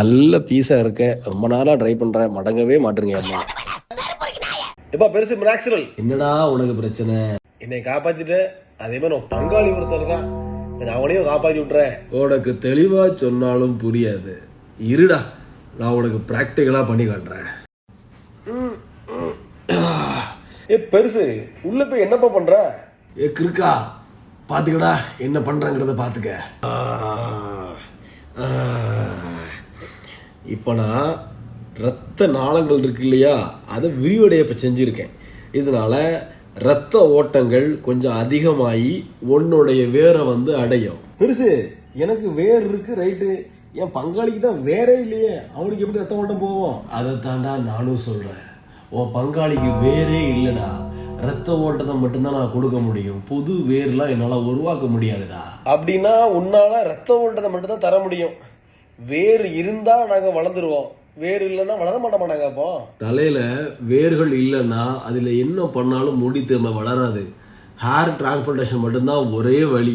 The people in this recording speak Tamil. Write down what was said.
நல்ல பீஸா இருக்க. ரொம்ப நாளா ட்ரை பண்றேன் மடங்கவே மாட்டுறீங்க அம்மா. எப்பா பெருசு மிராக்சிரல் என்னடா உனக்கு பிரச்சனை? என்னை காப்பாத்திட்ட. அதே மாதிரி உன் பங்காளி ஒருத்தன் இருக்கான். அவனையும் காப்பாத்தி விட்டுறேன். உனக்கு தெளிவா சொன்னாலும் புரியாது. இருடா நான் உனக்கு பிராக்டிக்கலா பண்ணி காட்டுறேன். ஏ பெருசு உள்ள போய் என்னப்பா பண்ற? ஏ கிறுக்கா பாத்துக்கடா என்ன பண்றாங்கிறத பாத்துக்க. இப்போ நான் ரத்த நாளங்கள் இருக்கு இல்லையா? அதை விரிவடைய இப்போ செஞ்சுருக்கேன். இதனால ரத்த ஓட்டங்கள் கொஞ்சம் அதிகமாகி உன்னுடைய வேரை வந்து அடையும். பெருசு எனக்கு வேர் இருக்கு ரைட்டு. என் பங்காளிக்கு தான் வேறே இல்லையே. அவனுக்கு எப்படி ரத்த ஓட்டம் போவோம் அதை தாண்டா நானும் சொல்றேன். உன் பங்காளிக்கு வேரே இல்லைடா. ரத்த ஓட்டத்தை மட்டும்தான் நான் கொடுக்க முடியும். புது வேர்லாம் என்னால் உருவாக்க முடியாதுடா. அப்படின்னா உன்னால ரத்த ஓட்டத்தை மட்டும் தான் தர முடியும். வேர் இருந்தா நாங்க வளர்ந்துருவோம். வேர் இல்லைன்னா வளர மாட்ட மாட்டாங்க அப்போ? தலையில வேர்கள் இல்லைன்னா அதுல என்ன பண்ணாலும் முடி திரும்ப வளராது. ஹேர் டிரான்ஸ்பிளான்டேஷன் மட்டும்தான் ஒரே வழி.